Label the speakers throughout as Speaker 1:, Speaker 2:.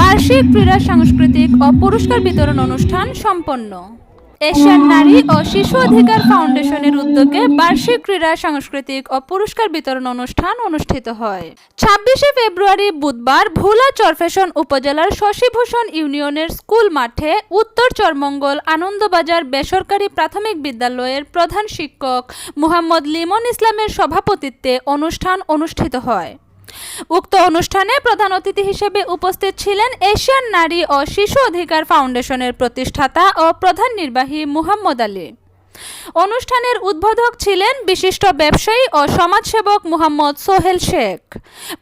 Speaker 1: বার্ষিক ক্রীড়া সাংস্কৃতিক ও পুরস্কার বিতরণ অনুষ্ঠান সম্পন্ন। এশিয়ান নারী ও শিশু অধিকার ফাউন্ডেশনের উদ্যোগে বার্ষিক ক্রীড়া সাংস্কৃতিক ও পুরস্কার বিতরণ অনুষ্ঠান অনুষ্ঠিত হয়। ছাব্বিশে ফেব্রুয়ারি বুধবার ভোলা চরফেশন উপজেলার শশীভূষণ ইউনিয়নের স্কুল মাঠে উত্তর চরমঙ্গল আনন্দবাজার বেসরকারি প্রাথমিক বিদ্যালয়ের প্রধান শিক্ষক মুহাম্মদ লিমন ইসলামের সভাপতিত্বে অনুষ্ঠান অনুষ্ঠিত হয়। উক্ত অনুষ্ঠানে প্রধান অতিথি হিসেবে উপস্থিত ছিলেন এশিয়ান নারী ও শিশু অধিকার ফাউন্ডেশনের প্রতিষ্ঠাতা ও প্রধান নির্বাহী মুহাম্মদ আলী। অনুষ্ঠানের উদ্বোধক ছিলেন বিশিষ্ট ব্যবসায়ী ও সমাজসেবক মুহাম্মদ সোহেল শেখ।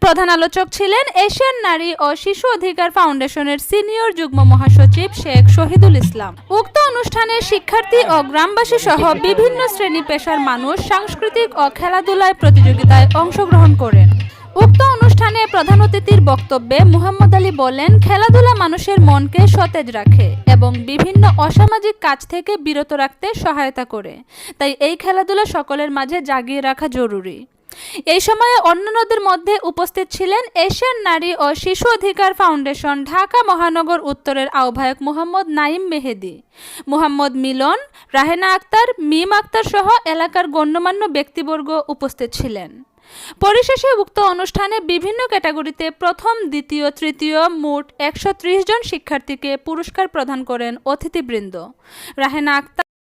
Speaker 1: প্রধান আলোচক ছিলেন এশিয়ান নারী ও শিশু অধিকার ফাউন্ডেশনের সিনিয়র যুগ্ম মহাসচিব শেখ শহীদুল ইসলাম। উক্ত অনুষ্ঠানে শিক্ষার্থী ও গ্রামবাসী সহ বিভিন্ন শ্রেণি পেশার মানুষ সাংস্কৃতিক ও খেলাধুলায় প্রতিযোগিতায় অংশগ্রহণ করেন। উক্ত অনুষ্ঠানে প্রধান অতিথির বক্তব্যে মুহাম্মদ আলী বলেন, খেলাধুলা মানুষের মনকে সতেজ রাখে এবং বিভিন্ন অসামাজিক কাজ থেকে বিরত রাখতে সহায়তা করে। তাই এই খেলাধুলা সকলের মাঝে জাগিয়ে রাখা জরুরি। এই সময়ে অন্যান্যদের মধ্যে উপস্থিত ছিলেন এশিয়ান নারী ও শিশু অধিকার ফাউন্ডেশন ঢাকা মহানগর উত্তরের আহ্বায়ক মোহাম্মদ নাইম মেহেদি। মোহাম্মদ মিলন, রাহেনা আক্তার, মিম আক্তার সহ এলাকার গণ্যমান্য ব্যক্তিবর্গ উপস্থিত ছিলেন। পরিশেষে উক্ত অনুষ্ঠানে বিভিন্ন ক্যাটাগরিতে প্রথম, দ্বিতীয়, তৃতীয় মোট একশো ত্রিশ জন শিক্ষার্থীকে পুরস্কার প্রদান করেন অতিথিবৃন্দ। রাহেনা আক্তার